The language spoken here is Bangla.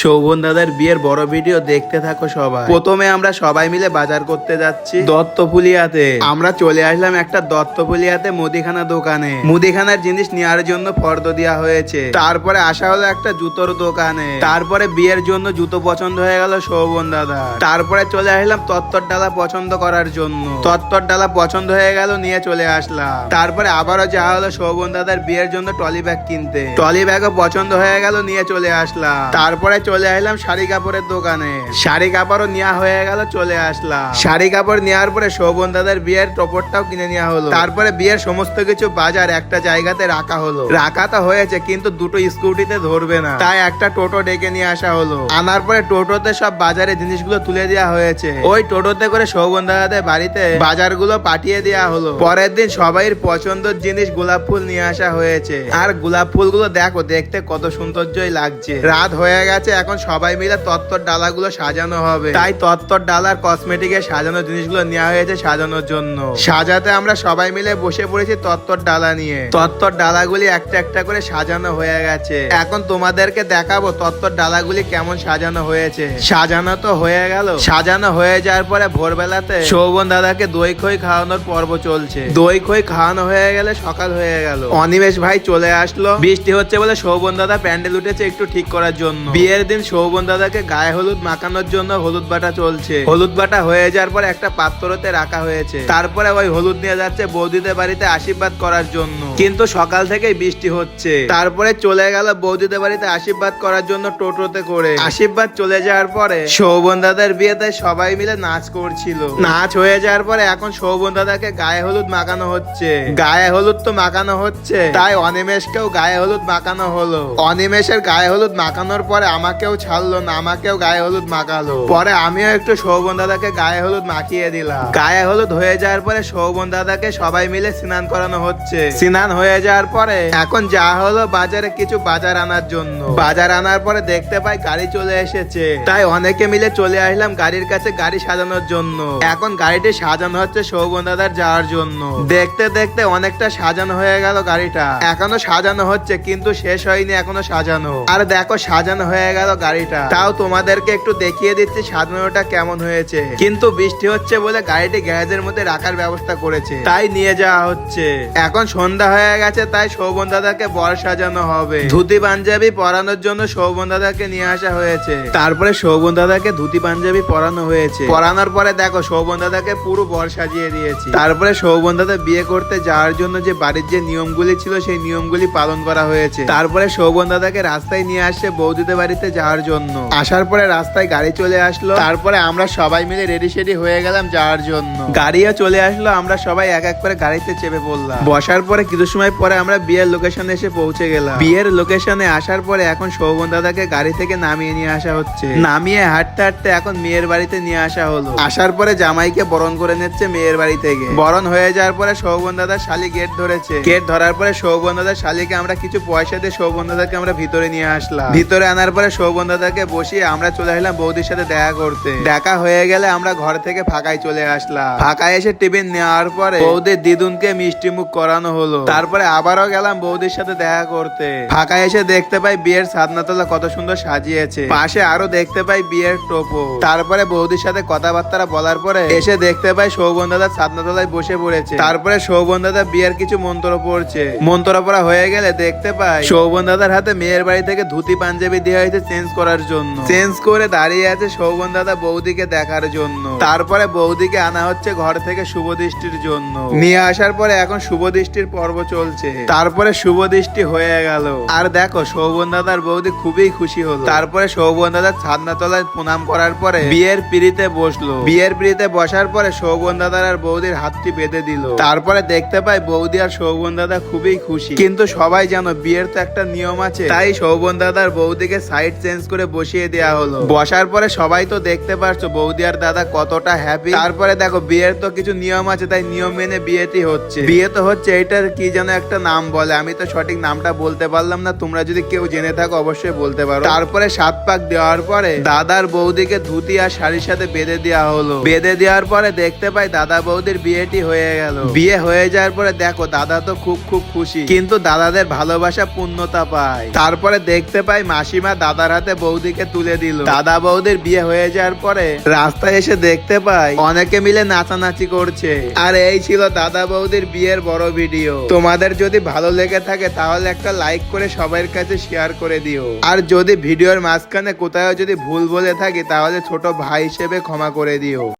শোভন দাদার বিয়ের বড় ভিডিও দেখতে থাকো সবাই। প্রথমে আমরা সবাই মিলে বাজার করতে যাচ্ছি দত্তফুলিয়াতে আমরা চলে আসলাম একটা দত্তফুলিয়াতে মুদিখানা দোকানে। মুদিখানার জিনিস নেওয়ার জন্য ফর্দ দেওয়া হয়েছে। তারপরে আসা হলো একটা জুতোর দোকানে। তারপরে বিয়ের জন্য জুতো পছন্দ হয়ে গেল শোভন দাদা। তারপরে চলে আসলাম তত্তর ডালা পছন্দ করার জন্য। তত্তর ডালা পছন্দ হয়ে গেল, নিয়ে চলে আসলাম। তারপরে আবারও যাওয়া হলো শোভন দাদার বিয়ের জন্য টলি ব্যাগ কিনতে। টলি ব্যাগও পছন্দ হয়ে গেল, নিয়ে চলে আসলাম। তারপরে চলে আসলাম শাড়ি কাপড়ের দোকানে। শাড়ি কাপড়ও নেওয়া হয়ে গেল, চলে আসলাম। শাড়ি কাপড় নেওয়ার পরে শোভন দাদার বিয়ের টপরটাও কিনে নেওয়া হলো। তারপরে বিয়ের সমস্ত কিছু বাজার একটা জায়গাতে রাখা হলো। রাখা তো হয়েছে, কিন্তু দুটো স্কুটিতে ধরবে না। তাই একটা টোটো ডেকে নিয়ে আসা হলো। আনার পরে টোটোতে সব বাজারে জিনিসগুলো তুলে দেওয়া হয়েছে। ওই টোটোতে করে শোভন দাদাদের বাড়িতে বাজারগুলো পাঠিয়ে দেওয়া হলো। পরের দিন সবাই পছন্দের জিনিস গোলাপ ফুল নিয়ে আসা হয়েছে। আর গোলাপ ফুলগুলো দেখো, দেখতে কত সৌন্দর্যই লাগছে। রাত হয়ে গেছে এখন সবাই মিলে তত্তর ডালাগুলো সাজানো হবে। তাই তত্তর ডালার কসমেটিকের সাজানো জিনিসগুলো নেওয়া হয়েছে সাজানোর জন্য। সাজাতে আমরা সবাই মিলে বসে পড়েছি তত্তর ডালা নিয়ে। তত্তর ডালাগুলি একটা একটা করে সাজানো হয়ে গেছে। এখন তোমাদেরকে দেখাবো তত্তর ডালাগুলি কেমন সাজানো হয়েছে। সাজানো তো হয়ে গেল। সাজানো হয়ে যাওয়ার পরে ভোরবেলাতে শোভন দাদাকে দই খই খাওয়ানোর পর্ব চলছে। দই খই খাওয়ানো হয়ে গেলে সকাল হয়ে গেল। অনিমেষ ভাই চলে আসলো। বৃষ্টি হচ্ছে বলে শোভন দাদা প্যান্ডেল উঠেছে একটু ঠিক করার জন্য। বিয়ের দিন শোভন দাদাকে গায়ে হলুদ মাখানোর জন্য হলুদ বাটা চলছে। হলুদ বাটা হয়ে যাওয়ার পর একটা পাত্রতে রাখা হয়েছে। তারপরে ওই হলুদ নিয়ে যাচ্ছে বৌদিদের বাড়িতে আশীর্বাদ করার জন্য। কিন্তু সকাল থেকেই বৃষ্টি হচ্ছে। তারপরে চলে গেল বৌদিদের বাড়িতে আশীর্বাদ করার জন্য টোটোতে করে। আশীর্বাদ চলে যাওয়ার পরে শোভন দাদার বিয়েতে সবাই মিলে নাচ করছিল। নাচ হয়ে যাওয়ার পরে এখন শোভন দাদাকে গায়ে হলুদ মাখানো হচ্ছে। গায়ে হলুদ তো মাখানো হচ্ছে। তাই অনিমেষকেও গায়ে হলুদ মাখানো হলো। অনিমেষের গায়ে হলুদ মাখানোর পরে আমাকেও ছাড়লো না, আমাকেও গায়ে হলুদ মাখালো। পরে আমিও একটু শোভন দাদাকে গায়ে হলুদ মাখিয়ে দিলাম। গায়ে হলুদ হয়ে যাওয়ার পরে শোভন দাদাকে সবাই মিলে স্নান করানো হচ্ছে। স্নান হয়ে যাওয়ার পরে এখন যা হলো বাজারে কিছু বাজার আনার জন্য। বাজার আনার পরে দেখতে পাই গাড়ি চলে এসেছে। তাই অনেকে মিলে চলে আসলাম গাড়ির কাছে গাড়ি সাজানোর জন্য। এখন গাড়িটি সাজানো হচ্ছে শোভন দাদার যাওয়ার জন্য। দেখতে দেখতে অনেকটা সাজানো হয়ে গেল গাড়িটা। এখনও সাজানো হচ্ছে, কিন্তু শেষ হয়নি এখনও সাজানো। আর দেখো সাজানো হয়ে গেল গাড়িটা। তাও তোমাদেরকে একটু দেখিয়ে দিচ্ছি সাজানোটা কেমন হয়েছে। কিন্তু বৃষ্টি হচ্ছে বলে গাড়িটি গ্যারেজের মধ্যে রাখার ব্যবস্থা করেছে। তাই নিয়ে যাওয়া হচ্ছে। এখন সন্ধ্যা হয়ে গেছে, তাই শোভন দাদাকে বর সাজানো হবে। ধুতি পাঞ্জাবি পরানোর জন্য শোভন দাদাকে নিয়ে আসা হয়েছে। তারপরে শোভন দাদাকে ধুতি পাঞ্জাবি পরানো হয়েছে। পরানোর পরে দেখো, শোভন দাদাকে পুরো বর সাজিয়ে দিয়েছি। তারপরে শোভন দাদা বিয়ে করতে যাওয়ার জন্য যে বাড়ির যে নিয়মগুলি ছিল, সেই নিয়মগুলি পালন করা হয়েছে। তারপরে শোভন দাদাকে রাস্তায় নিয়ে আসছে বৌদিদের বাড়িতে যাওয়ার জন্য। আসার পরে রাস্তায় গাড়ি চলে আসলো। তারপরে আমরা সবাই মিলে রেডি সেডি হয়ে গেলাম যাওয়ার জন্য। গাড়িও চলে আসলো আমরা সবাই এক এক করে গাড়িতে চেপে পড়লাম। বসার পরে কিছু সময় পরে আমরা বিয়ের লোকেশনে এসে পৌঁছে গেলাম। বিয়ের লোকেশনে আসার পরে এখন শোভন দাদাকে গাড়ি থেকে নামিয়ে নিয়ে আসা হচ্ছে। নামিয়ে হাঁটতে হাঁটতে এখন মেয়ের বাড়িতে নিয়ে আসা হলো। আসার পরে জামাইকে বরণ করে নিচ্ছে মেয়ের বাড়ি থেকে। বরণ হয়ে যাওয়ার পরে শোভন দাদা শালি গেট ধরেছে। গেট ধরার পরে শোভন দাদার শালিকে আমরা কিছু পয়সা দিয়ে শোভন দাদাকে আমরা ভিতরে নিয়ে আসলাম। ভিতরে আনার পরে শোভন দাদাকে বসিয়ে আমরা চলে আসলাম বৌদির সাথে দেখা করতে। দেখা হয়ে গেলে আমরা ঘর থেকে ফাঁকায় চলে আসলাম। ফাঁকায় এসে টিফিন নেওয়ার পরে বৌদির দিদুনকে মিষ্টি মুখ করানো হলো। তারপরে আবারও গেলাম বৌদির সাথে দেখা করতে। ফাঁকায় এসে দেখতে পাই বিয়ের সাদনাতলা কত সুন্দর সাজিয়েছে। পাশে আরও দেখতে পাই বিয়ের টোপো। তারপরে বৌদির সাথে কথাবার্তা বলার পরে এসে দেখতে পাই দাদা সাদনাতলায় বসে পড়েছে। তারপরে দাদা বিয়ের কিছু মন্ত্র পড়ছে। মন্ত্র পড়া হয়ে গেলে দেখতে পাই দাদার হাতে মেয়ের বাড়ি থেকে ধুতি পাঞ্জাবি দেওয়া হয়েছে চেঞ্জ করার জন্য। চেঞ্জ করে দাঁড়িয়ে আছে সৌবন দাদা বৌদিকে দেখার জন্য। তারপরে বৌদিকে আনা হচ্ছে ঘর থেকে শুভ দৃষ্টির জন্য। নিয়ে আসার পরে এখন শুভ দৃষ্টির পর্ব চলছে। তারপরে শুভ দৃষ্টি হয়ে গেল। আর দেখো সৌবন দাদার বৌদি খুবই খুশি হলো। তারপরে সৌবন দাদার ছাদনা তলায় প্রণাম করার পরে বিয়ের পিড়িতে বসল। বিয়ের পিড়িতে বসার পরে সৌবন দাদার আর বৌদির হাতটি বেঁধে দিল। তারপরে দেখতে পাই বৌদি আর সৌবন দাদা খুবই খুশি। কিন্তু সবাই জানো, বিয়ের তো একটা নিয়ম আছে। তাই সৌবন দাদার বৌদিকে সাইড চেঞ্জ করে বসিয়ে দেওয়া হলো। বসার পরে সবাই তো দেখতে পারছ, বৌদি আর দাদা কতটা হ্যাপি তারপরে দেখো, বিয়ের তো কিছু নিয়ম আছে, তাই নিয়ম মেনে বিয়েটি হচ্ছে। বিয়ে তো হচ্ছে, এটার কি যেন একটা নাম বলে, আমি তো সঠিক নামটা বলতে পারলাম না, তোমরা যদি কেউ জেনে থাকো অবশ্যই বলতে পারো। তারপরে সাত পাক দেওয়ার পরে দাদার বৌদিকে ধুতি আর শাড়ির সাথে বেঁধে দেওয়া হলো। বেঁধে দেওয়ার পরে দেখতে পাই দাদা বৌদির বিয়েটি হয়ে গেল। বিয়ে হয়ে যাওয়ার পরে দেখো, দাদা তো খুব খুব খুশি, কিন্তু দাদাদের ভালোবাসা পূর্ণতা পায়। তারপরে দেখতে পাই মাসিমা দাদা দাদার হাতে বৌদিকে তুলে দিল। দাদা বৌদির বিয়ে হয়ে যাওয়ার পরে রাস্তায় এসে দেখতে পাই অনেকে মিলে নাচানাচি করছে। আর এই ছিল দাদা বৌদির বিয়ের বড় ভিডিও। তোমাদের যদি ভালো লেগে থাকে তাহলে একটা লাইক করে সবার কাছে শেয়ার করে দিও। আর যদি ভিডিওর মাঝখানে কোথাও যদি ভুল বলে থাকি তাহলে ছোট ভাই হিসেবে ক্ষমা করে দিও।